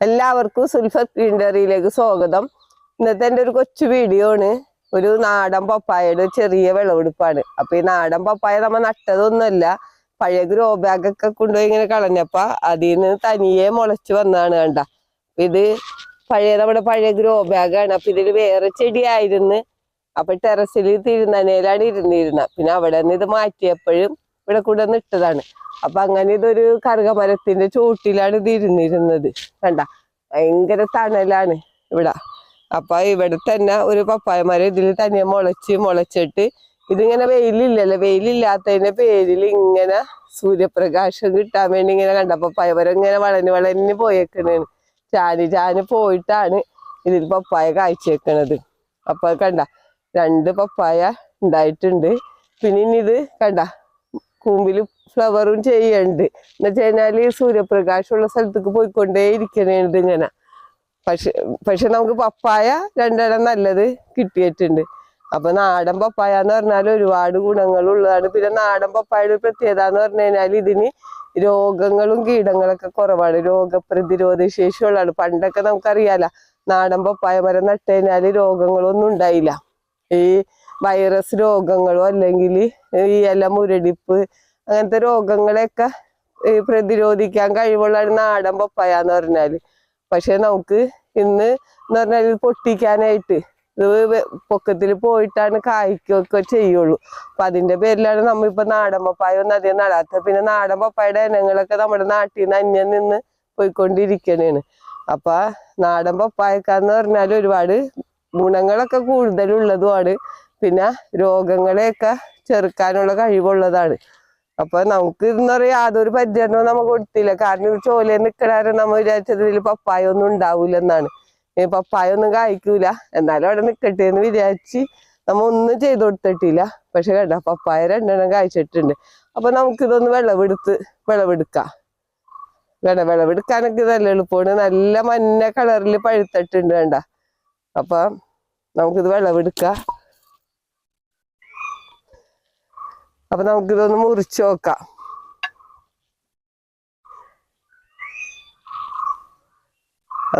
എല്ലാവർക്കും സുൽഫർ ഗ്രീൻഡറിയിലേക്ക് സ്വാഗതം. ഇന്നത്തെ എന്റെ ഒരു കൊച്ചു വീഡിയോ ആണ്. ഒരു നാടൻ പപ്പായയുടെ ചെറിയ വിളവെടുപ്പാണ്. അപ്പൊ ഈ നാടൻ പപ്പായ നമ്മ നട്ടതൊന്നുമല്ല പഴയ ഗ്രോ ബാഗൊക്കെ കൊണ്ടുപോയി ഇങ്ങനെ കളഞ്ഞപ്പോ അതിൽ നിന്ന് തനിയെ മുളച്ചു വന്നതാണ് കണ്ട. ഇത് പഴയ നമ്മുടെ പഴയ ഗ്രോ ബാഗാണ് അപ്പൊ ഇതിൽ വേറെ ചെടിയായിരുന്നു. അപ്പൊ ടെറസിൽ തിരുനനയിലാണ് ഇരുന്നിരുന്നത്. പിന്നെ അവിടെ നിന്ന് ഇത് മാറ്റിയപ്പോഴും ഇവിടെ കൂടെ നിട്ടതാണ്. അപ്പൊ അങ്ങനെ ഇതൊരു കറുകമരത്തിന്റെ ചോട്ടിലാണ് ഇത് ഇരുന്നിരുന്നത്. കണ്ട? ഭയങ്കര തണലാണ് ഇവിടെ. അപ്പൊ ഇവിടെ തന്നെ ഒരു പപ്പായ മരം ഇതിൽ തന്നെ മുളച്ച് മുളച്ചിട്ട് ഇതിങ്ങനെ വെയിലില്ലല്ലോ. വെയിലില്ലാത്തതിന്റെ പേരിൽ ഇങ്ങനെ സൂര്യപ്രകാശം കിട്ടാൻ വേണ്ടി ഇങ്ങനെ കണ്ട. പപ്പായ മരം ഇങ്ങനെ വളഞ്ഞ് വളഞ്ഞ് പോയേക്കണേ ചാനി ചാനി പോയിട്ടാണ് ഇതിൽ പപ്പായ കായ്ച്ചേക്കണത്. അപ്പൊ കണ്ട? രണ്ട് പപ്പായ ഉണ്ടായിട്ടുണ്ട്. പിന്നെ ഇനി ഇത് കണ്ട? കൂമ്പിൽ ഫ്ലവറും ചെയ്യണ്ട്. എന്ന് വെച്ച് കഴിഞ്ഞാൽ സൂര്യപ്രകാശമുള്ള സ്ഥലത്തേക്ക് പോയിക്കൊണ്ടേ ഇരിക്കണുണ്ട് ഇങ്ങനെ. പക്ഷെ പക്ഷെ നമുക്ക് പപ്പായ രണ്ടെണ്ണം നല്ലത് കിട്ടിയിട്ടുണ്ട്. അപ്പൊ നാടൻ പപ്പായ എന്ന് പറഞ്ഞാൽ ഒരുപാട് ഗുണങ്ങളുള്ളതാണ്. പിന്നെ നാടൻ പപ്പായയുടെ ഒരു പ്രത്യേകത എന്ന് പറഞ്ഞു കഴിഞ്ഞാൽ ഇതിന് രോഗങ്ങളും കീടങ്ങളൊക്കെ കുറവാണ്. രോഗപ്രതിരോധ ശേഷിയുള്ളതാണ്. പണ്ടൊക്കെ നമുക്കറിയാല നാടൻ പപ്പായ മരം നട്ട് കഴിഞ്ഞാൽ രോഗങ്ങളൊന്നും ഉണ്ടായില്ല. ഈ വൈറസ് രോഗങ്ങളോ അല്ലെങ്കിൽ ഈ ഇല മുരടിപ്പ് അങ്ങനത്തെ രോഗങ്ങളെയൊക്കെ പ്രതിരോധിക്കാൻ ഒരു നാടൻ പപ്പായ എന്ന് പറഞ്ഞാൽ. പക്ഷെ നമുക്ക് ഇന്ന് എന്ന് പറഞ്ഞാൽ പൊട്ടിക്കാനായിട്ട് ഇത് പൊക്കത്തിൽ പോയിട്ടാണ് കായ്ക്കൊക്കെ ചെയ്യുള്ളൂ. അപ്പൊ അതിന്റെ പേരിലാണ് നമ്മളിപ്പോ നാടൻ പപ്പായ ഒന്നും അധികം നടാത്തത്. പിന്നെ നാടൻ പപ്പായയുടെ ഇനങ്ങളൊക്കെ നമ്മുടെ നാട്ടിൽ നിന്ന് അന്യം നിന്ന് പോയിക്കൊണ്ടിരിക്കണേണ്. അപ്പൊ നാടൻ പപ്പായക്കാന്ന് പറഞ്ഞാൽ ഒരുപാട് ഗുണങ്ങളൊക്കെ കൂടുതലുള്ളതുമാണ്. പിന്നെ രോഗങ്ങളെയൊക്കെ ചെറുക്കാനുള്ള കഴിവുള്ളതാണ്. അപ്പൊ നമുക്ക് എന്ന് പറയാ യാതൊരു പരിചരണവും നമുക്ക് കൊടുത്തില്ല. കാരണം ചോല നമ്മ നമ്മൾ വിചാരിച്ചത് ഇതിൽ പപ്പായ ഒന്നും ഉണ്ടാവൂല എന്നാണ് പപ്പായ ഒന്നും കായ്ക്കൂല. എന്നാലും അവിടെ നിൽക്കട്ടെ എന്ന് വിചാരിച്ച് നമ്മ ഒന്നും ചെയ്തു കൊടുത്തിട്ടില്ല. പക്ഷെ കണ്ട പപ്പായ രണ്ടെണ്ണം കായ്ച്ചിട്ടുണ്ട്. അപ്പൊ നമുക്കിതൊന്ന് വിളവെടുത്ത് വിളവെടുക്കാം. വേണ്ട വിളവെടുക്കാനൊക്കെ നല്ല എളുപ്പമാണ്. നല്ല മഞ്ഞ കളറിൽ പഴുത്തിട്ടുണ്ട് വേണ്ട അപ്പൊ നമുക്കിത് വിളവെടുക്കാം. അപ്പൊ നമുക്കിതൊന്ന് മുറിച്ച് നോക്കാം.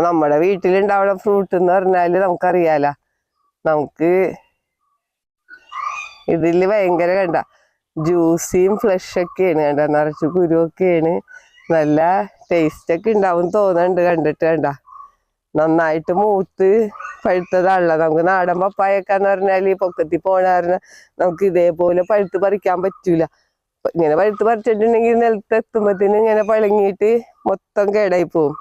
നമ്മുടെ വീട്ടിലുണ്ടാവുന്ന ഫ്രൂട്ട് എന്ന് പറഞ്ഞാൽ നമുക്കറിയാല. നമുക്ക് ഇതിൽ ഭയങ്കര കണ്ട. ജ്യൂസിയും ഫ്ലഷ് ഒക്കെയാണ് കണ്ട. നിറച്ച് കുരുവൊക്കെയാണ്. നല്ല ടേസ്റ്റ് ഒക്കെ ഉണ്ടാവും തോന്നുന്നുണ്ട് കണ്ടിട്ട് കണ്ട. നന്നായിട്ട് മൂത്ത് പഴുത്തതാണല്ലോ. നമുക്ക് നാടൻ പപ്പായൊക്കെ എന്ന് പറഞ്ഞാൽ ഈ പൊക്കത്തിൽ പോണ കാരണം നമുക്ക് ഇതേപോലെ പഴുത്ത് പറിക്കാൻ പറ്റൂല. ഇങ്ങനെ പഴുത്ത് പറിച്ചിട്ടുണ്ടെങ്കിൽ നിലത്ത് എത്തുമ്പത്തിന് ഇങ്ങനെ പഴങ്ങിയിട്ട് മൊത്തം കേടായി പോവും.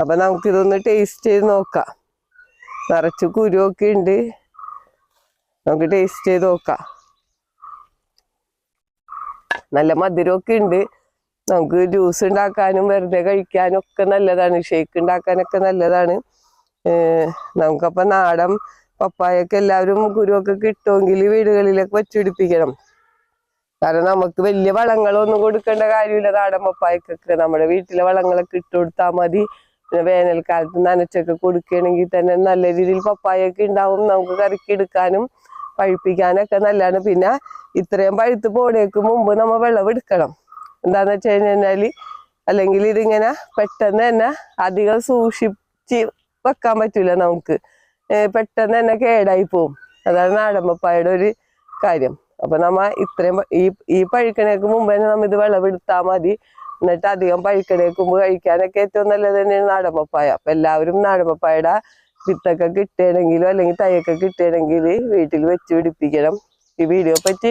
അപ്പൊ നമുക്ക് ഇതൊന്ന് ടേസ്റ്റ് ചെയ്ത് നോക്കാം. നിറച്ച് കുരുവൊക്കെ ഉണ്ട്. നമുക്ക് ടേസ്റ്റ് ചെയ്ത് നോക്കാം. നല്ല മധുരമൊക്കെ ഉണ്ട്. നമുക്ക് ജ്യൂസ് ഉണ്ടാക്കാനും വെറുതെ കഴിക്കാനും ഒക്കെ നല്ലതാണ്. ഷേക്ക് ഉണ്ടാക്കാനൊക്കെ നല്ലതാണ്. നമുക്കപ്പോൾ നമുക്കപ്പൊ നാടൻ പപ്പായൊക്കെ എല്ലാവരും കുരുവൊക്കെ കിട്ടുമെങ്കിൽ വീടുകളിലൊക്കെ വെച്ചുപിടിപ്പിക്കണം. കാരണം നമുക്ക് വലിയ വളങ്ങളൊന്നും കൊടുക്കേണ്ട കാര്യമില്ല. നാടൻ പപ്പായക്കൊക്കെ നമ്മുടെ വീട്ടിലെ വളങ്ങളൊക്കെ ഇട്ട് കൊടുത്താൽ മതി. പിന്നെ വേനൽക്കാലത്ത് നനച്ചൊക്കെ കൊടുക്കുകയാണെങ്കിൽ തന്നെ നല്ല രീതിയിൽ പപ്പായൊക്കെ ഉണ്ടാവും. നമുക്ക് കറിക്ക് എടുക്കാനും പഴുപ്പിക്കാനൊക്കെ നല്ലതാണ്. പിന്നെ ഇത്രയും പഴുത്ത് പോണേക്ക് മുമ്പ് നമ്മൾ വിളവെടുക്കണം. എന്താന്ന് വെച്ച് കഴിഞ്ഞാൽ അല്ലെങ്കിൽ ഇതിങ്ങനെ പെട്ടെന്ന് തന്നെ അധികം സൂക്ഷിച്ച് വെക്കാൻ പറ്റൂല നമുക്ക്. പെട്ടെന്ന് തന്നെ കേടായി പോവും. അതാണ് നാടമ്പപ്പായുടെ ഒരു കാര്യം. അപ്പൊ നമ്മ ഇത്രയും ഈ ഈ പഴുക്കണേക്ക് മുമ്പ് തന്നെ നമ്മ ഇത് വിളവെടുത്താൽ മതി. എന്നിട്ട് അധികം പഴുക്കണേക്ക് മുമ്പ് കഴിക്കാനൊക്കെ ഏറ്റവും നല്ലത് തന്നെയാണ് നാടമ്പപ്പായ അപ്പൊ എല്ലാവരും നാടമ്പപ്പായുടെ വിത്തൊക്കെ കിട്ടണമെങ്കിലും അല്ലെങ്കിൽ തൈയൊക്കെ കിട്ടണമെങ്കിൽ വീട്ടിൽ വെച്ച് പിടിപ്പിക്കണം. ഈ വീഡിയോ പറ്റി